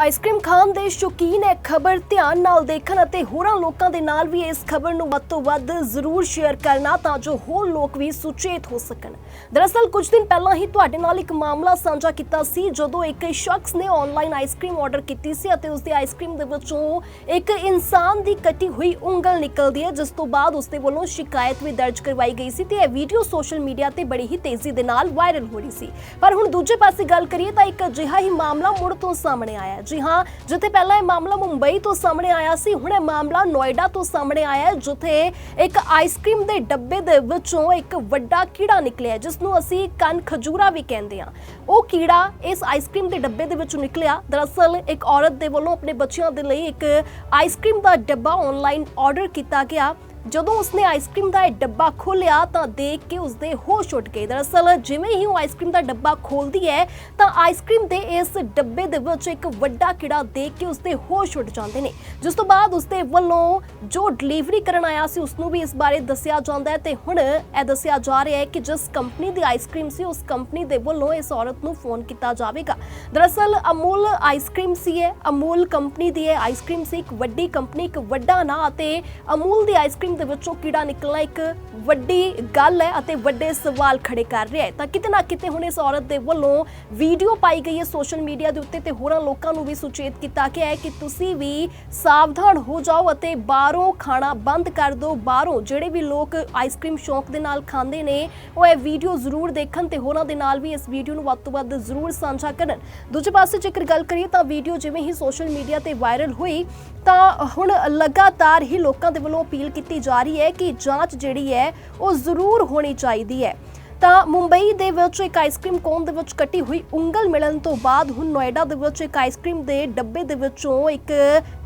Ice cream ਖਾਣ ਦੇ ਸ਼ੌਕੀਨ ਹੈ, ਖਬਰ ਧਿਆਨ ਨਾਲ ਦੇਖਣ ਅਤੇ ਹੋਰਾਂ ਲੋਕਾਂ ਦੇ ਨਾਲ ਵੀ ਇਸ ਖਬਰ ਨੂੰ ਵੱਧ ਤੋਂ ਵੱਧ ਜ਼ਰੂਰ ਸ਼ੇਅਰ ਕਰਨਾ ਤਾਂ ਜੋ ਹੋਰ ਲੋਕ ਵੀ ਸੁਚੇਤ ਹੋ ਸਕਣ। ਦਰਅਸਲ, ਕੁਝ ਦਿਨ ਪਹਿਲਾਂ ਹੀ ਤੁਹਾਡੇ ਨਾਲ ਇੱਕ ਮਾਮਲਾ ਸਾਂਝਾ ਕੀਤਾ ਸੀ, ਜਦੋਂ ਇੱਕ ਸ਼ਖਸ ਨੇ ਆਨਲਾਈਨ ਆਈਸਕ੍ਰੀਮ ਆਰਡਰ ਕੀਤੀ ਸੀ ਅਤੇ ਉਸ ਦੀ ਆਈਸਕ੍ਰੀਮ ਦੇ ਵਿੱਚੋਂ ਇੱਕ ਇਨਸਾਨ ਦੀ ਕੱਟੀ ਹੋਈ ਉਂਗਲ ਨਿਕਲਦੀ ਹੈ, ਜਿਸ ਤੋਂ ਬਾਅਦ ਉਸ ਦੇ ਵੱਲੋਂ ਸ਼ਿਕਾਇਤ ਵੀ ਦਰਜ ਕਰਵਾਈ ਗਈ ਸੀ ਤੇ ਇਹ ਵੀਡੀਓ ਸੋਸ਼ਲ ਮੀਡੀਆ ਤੇ ਬੜੀ ਹੀ ਤੇਜ਼ੀ ਦੇ ਨਾਲ ਵਾਇਰਲ ਹੋ ਰਹੀ ਸੀ। ਪਰ ਹੁਣ ਦੂਜੇ ਪਾਸੇ ਗੱਲ ਕਰੀਏ ਤਾਂ ਇੱਕ ਅਜਿਹਾ ਹੀ ਮਾਮਲਾ ਮੁੜ ਤੋਂ ਸਾਹਮਣੇ ਆਇਆ ਜੀ ਹਾਂ, ਜਿੱਥੇ ਪਹਿਲਾਂ ਇਹ ਮਾਮਲਾ ਮੁੰਬਈ ਤੋਂ ਸਾਹਮਣੇ ਆਇਆ ਸੀ, ਹੁਣ ਇਹ ਮਾਮਲਾ ਨੋਇਡਾ ਤੋਂ ਸਾਹਮਣੇ ਆਇਆ ਜਿੱਥੇ ਇੱਕ ਆਈਸਕ੍ਰੀਮ ਦੇ ਡੱਬੇ ਦੇ ਵਿੱਚੋਂ ਇੱਕ ਵੱਡਾ ਕੀੜਾ ਨਿਕਲਿਆ ਜਿਸ ਨੂੰ ਅਸੀਂ ਕੰਨ ਖਜੂਰਾ ਵੀ ਕਹਿੰਦੇ ਹਾਂ। ਉਹ ਕੀੜਾ ਇਸ ਆਈਸਕ੍ਰੀਮ ਦੇ ਡੱਬੇ ਦੇ ਵਿੱਚੋਂ ਨਿਕਲਿਆ। ਦਰਅਸਲ ਇੱਕ ਔਰਤ ਦੇ ਵੱਲੋਂ ਆਪਣੇ ਬੱਚਿਆਂ ਦੇ ਲਈ ਇੱਕ ਆਈਸਕ੍ਰੀਮ ਦਾ ਡੱਬਾ ਆਨਲਾਈਨ ਆਰਡਰ ਕੀਤਾ ਗਿਆ। ਜਦੋਂ ਉਸਨੇ ਆਈਸਕ੍ਰੀਮ ਦਾ ਇਹ ਡੱਬਾ ਖੋਲ੍ਹਿਆ ਤਾਂ ਦੇਖ ਕੇ ਉਸਦੇ ਹੋਸ਼ ਉੱਡ ਗਏ। ਦਰਅਸਲ ਜਿਵੇਂ ਹੀ ਉਹ ਆਈਸਕ੍ਰੀਮ ਦਾ ਡੱਬਾ ਖੋਲਦੀ ਹੈ ਤਾਂ ਆਈਸਕ੍ਰੀਮ ਦੇ ਇਸ ਡੱਬੇ ਦੇ ਵਿੱਚ ਇੱਕ ਵੱਡਾ ਕੀੜਾ ਦੇਖ ਕੇ ਉਸਦੇ ਹੋਸ਼ ਉੱਡ ਜਾਂਦੇ ਨੇ। ਜਿਸ ਤੋਂ ਬਾਅਦ ਉਸਦੇ ਵੱਲੋਂ ਜੋ ਡਿਲੀਵਰੀ ਕਰਨ ਆਇਆ ਸੀ ਉਸ ਨੂੰ ਵੀ ਇਸ ਬਾਰੇ ਦੱਸਿਆ ਜਾਂਦਾ ਹੈ ਤੇ ਹੁਣ ਇਹ ਦੱਸਿਆ ਜਾ ਰਿਹਾ ਹੈ ਕਿ ਜਿਸ ਕੰਪਨੀ ਦੀ ਆਈਸਕ੍ਰੀਮ ਸੀ, ਉਸ ਕੰਪਨੀ ਦੇ ਵੱਲੋਂ ਇਸ ਔਰਤ ਨੂੰ ਫੋਨ ਕੀਤਾ ਜਾਵੇਗਾ। ਦਰਅਸਲ ਅਮੂਲ ਆਈਸਕ੍ਰੀਮ ਸੀ ਹੈ ਅਮੂਲ ਕੰਪਨੀ ਦੀ ਇਹ ਆਈਸਕ੍ਰੀਮ ਸੀ, ਇੱਕ ਵੱਡੀ ਕੰਪਨੀ ਇੱਕ ਵੱਡਾ ਨਾਂ ਅਤੇ ਅਮੂਲ ਦੀ ਆਈਸਕ੍ਰੀਮ ਦੇ ਵਿੱਚੋਂ ਕੀੜਾ ਨਿਕਲਣਾ ਇੱਕ ਵੱਡੀ ਗੱਲ ਹੈ ਅਤੇ ਵੱਡੇ ਸਵਾਲ ਖੜੇ ਕਰ ਰਿਹਾ ਹੈ। ਤਾਂ ਕਿਤੇ ਨਾ ਕਿਤੇ ਹੁਣ ਇਸ ਔਰਤ ਦੇ ਵੱਲੋਂ ਵੀਡੀਓ ਪਾਈ ਗਈ ਹੈ ਸੋਸ਼ਲ ਮੀਡੀਆ ਦੇ ਉੱਤੇ ਤੇ ਹੋਰਾਂ ਲੋਕਾਂ ਨੂੰ ਵੀ ਸੁਚੇਤ ਕੀਤਾ ਗਿਆ ਹੈ ਕਿ ਤੁਸੀਂ ਵੀ ਸਾਵਧਾਨ ਹੋ ਜਾਓ ਅਤੇ ਬਾਹਰੋਂ ਖਾਣਾ ਬੰਦ ਕਰ ਦਿਓ। ਬਾਹਰੋਂ ਜਿਹੜੇ ਵੀ ਲੋਕ ਆਈਸਕ੍ਰੀਮ ਸ਼ੌਂਕ ਦੇ ਨਾਲ ਖਾਂਦੇ ਨੇ, ਉਹ ਇਹ ਵੀਡੀਓ ਜ਼ਰੂਰ ਦੇਖਣ ਤੇ ਹੋਰਾਂ ਦੇ ਨਾਲ ਵੀ ਇਸ ਵੀਡੀਓ ਨੂੰ ਵੱਧ ਤੋਂ ਵੱਧ ਜ਼ਰੂਰ ਸਾਂਝਾ ਕਰਨ। ਦੂਜੇ ਪਾਸੇ ਜੇਕਰ ਗੱਲ ਕਰੀਏ ਤਾਂ ਵੀਡੀਓ ਜਿਵੇਂ ਹੀ ਸੋਸ਼ਲ ਮੀਡੀਆ ਤੇ ਵਾਇਰਲ ਹੋਈ ਤਾਂ ਹੁਣ ਲਗਾਤਾਰ ਹੀ ਲੋਕਾਂ ਦੇ ਵੱਲੋਂ ਅਪੀਲ ਕੀਤੀ ਜਾ ਰਹੀ ਹੈ ਕਿ ਜਾਂਚ ਜਿਹੜੀ ਹੈ ਉਹ ਜ਼ਰੂਰ ਹੋਣੀ ਚਾਹੀਦੀ ਹੈ। ਤਾਂ ਮੁੰਬਈ ਦੇ ਵਿੱਚ ਇੱਕ ਆਈਸਕ੍ਰੀਮ ਕੋਨ ਦੇ ਵਿੱਚ ਕੱਟੀ ਹੋਈ ਉਂਗਲ ਮਿਲਣ ਤੋਂ ਬਾਅਦ ਹੁਣ ਨੋਇਡਾ ਦੇ ਵਿੱਚ ਇੱਕ ਆਈਸਕ੍ਰੀਮ ਦੇ ਡੱਬੇ ਦੇ ਵਿੱਚੋਂ ਇੱਕ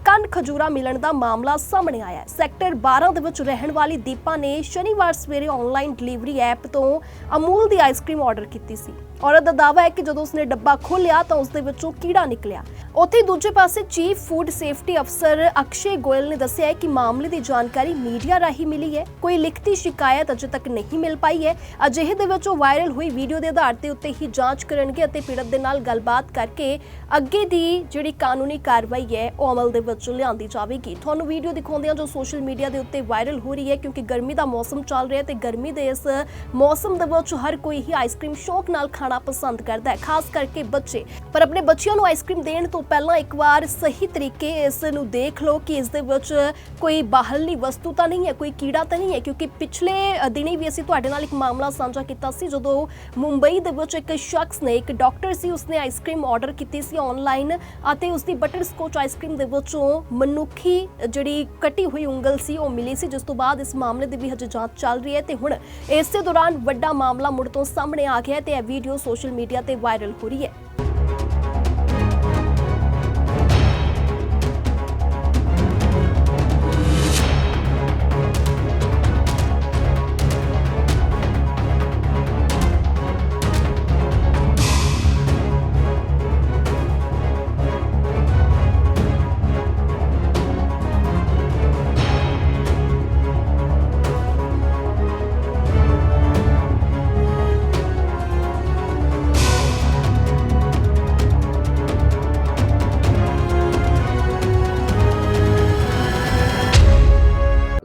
ਕੰਨ ਖਜੂਰਾ ਮਿਲਣ ਦਾ ਮਾਮਲਾ ਸਾਹਮਣੇ ਆਇਆ ਹੈ। ਸੈਕਟਰ 12 ਦੇ ਵਿੱਚ ਰਹਿਣ ਵਾਲੀ ਦੀਪਾ ਨੇ ਸ਼ਨੀਵਾਰ ਸਵੇਰੇ ਆਨਲਾਈਨ ਡਿਲੀਵਰੀ ਐਪ ਤੋਂ ਅਮੂਲ ਦੀ ਆਈਸਕ੍ਰੀਮ ਆਰਡਰ ਕੀਤੀ ਸੀ। ਔਰਤ ਦਾ ਦਾਅਵਾ ਹੈ ਕਿ ਜਦੋਂ ਉਸਨੇ ਡੱਬਾ ਖੋਲ੍ਹਿਆ ਤਾਂ ਉਸ ਦੇ ਵਿੱਚੋਂ ਕੀੜਾ ਨਿਕਲਿਆ। ਉੱਥੇ ਦੂਜੇ ਪਾਸੇ ਚੀਫ ਫੂਡ ਸੇਫਟੀ ਅਫਸਰ ਅਕਸ਼ੇ ਗੋਇਲ ਨੇ ਦੱਸਿਆ ਹੈ ਕਿ ਮਾਮਲੇ ਦੀ ਜਾਣਕਾਰੀ ਮੀਡੀਆ ਰਾਹੀਂ ਮਿਲੀ ਹੈ। ਕੋਈ ਲਿਖਤੀ ਸ਼ਿਕਾਇਤ ਅਜੇ ਤੱਕ ਨਹੀਂ ਮਿਲ ਪਾਈ ਹੈ। ਅਜਿਹੇ ਦੇ ਵਿੱਚ ਉਹ ਵਾਇਰਲ ਹੋਈ ਵੀਡੀਓ ਦੇ ਆਧਾਰ ਤੇ ਉੱਤੇ ਹੀ ਜਾਂਚ ਕਰਨਗੇ ਅਤੇ ਪੀੜਤ ਦੇ ਨਾਲ ਗੱਲਬਾਤ ਕਰਕੇ ਅੱਗੇ ਦੀ ਜਿਹੜੀ ਕਾਨੂੰਨੀ ਕਾਰਵਾਈ ਹੈ, ਉਹ ਅਮਲ ਦੇ ਵਿੱਚ ਲਿਆਂਦੀ ਜਾਵੇਗੀ। ਤੁਹਾਨੂੰ ਵੀਡੀਓ ਦਿਖਾਉਂਦੇ ਹਾਂ ਜੋ ਸੋਸ਼ਲ ਮੀਡੀਆ ਦੇ ਉੱਤੇ ਵਾਇਰਲ ਹੋ ਰਹੀ ਹੈ, ਕਿਉਂਕਿ ਗਰਮੀ ਦਾ ਮੌਸਮ ਚੱਲ ਰਿਹਾ ਹੈ ਤੇ ਗਰਮੀ ਦੇ ਇਸ ਮੌਸਮ ਦੇ ਵਿੱਚ ਹਰ ਕੋਈ ਹੀ ਆਈਸਕ੍ਰੀਮ ਸ਼ੌਕ ਨਾਲ ਖਾਣਾ ਪਸੰਦ ਕਰਦਾ ਹੈ, ਖਾਸ ਕਰਕੇ ਬੱਚੇ। ਪਰ ਆਪਣੇ ਬੱਚਿਆਂ ਨੂੰ ਆਈਸਕ੍ਰੀਮ ਦੇਣ ਤੋਂ ਪਹਿਲਾਂ ਇੱਕ ਵਾਰ ਸਹੀ ਤਰੀਕੇ ਇਸ ਨੂੰ ਦੇਖ ਲਓ ਕਿ ਇਸ ਦੇ ਵਿੱਚ ਕੋਈ ਬਾਹਰਲੀ ਵਸਤੂ ਤਾਂ ਨਹੀਂ ਹੈ ਕੋਈ ਕੀੜਾ ਤਾਂ ਨਹੀਂ ਹੈ ਕਿਉਂਕਿ ਪਿਛਲੇ ਅ, ਦਿਨੀ ਵੀ ਅਸੀਂ ਤੁਹਾਡੇ ਨਾਲ ਇੱਕ ਮਾਮਲਾ ਸਾਂਝਾ ਕੀਤਾ ਸੀ ਜਦੋਂ ਮੁੰਬਈ ਦੇ ਵਿੱਚ ਇੱਕ ਸ਼ਖਸ ਨੇ ਇੱਕ ਡਾਕਟਰ ਸੀ ਉਸਨੇ ਆਈਸਕ੍ਰੀਮ ਆਰਡਰ ਕੀਤੀ ਸੀ ਆਨਲਾਈਨ ਅਤੇ ਉਸ ਦੀ ਬਟਰ ਸਕੋਚ ਆਈਸਕ੍ਰੀਮ ਦੇ ਵਿੱਚੋਂ ਮਨੁੱਖੀ ਜਿਹੜੀ ਕੱਟੀ ਹੋਈ ਉਂਗਲ ਸੀ ਉਹ ਮਿਲੀ ਸੀ ਜਿਸ ਤੋਂ ਬਾਅਦ ਇਸ ਮਾਮਲੇ ਦੀ ਵੀ ਹਜੇ ਜਾਂਚ ਚੱਲ ਰਹੀ ਹੈ ਤੇ ਹੁਣ ਇਸੇ ਦੌਰਾਨ ਵੱਡਾ ਮਾਮਲਾ ਮੁੜ ਤੋਂ ਸਾਹਮਣੇ ਆ ਗਿਆ ਹੈ ਤੇ ਇਹ ਵੀਡੀਓ ਸੋਸ਼ਲ ਮੀਡੀਆ ਤੇ ਵਾਇਰਲ ਹੋ ਰਹੀ ਹੈ।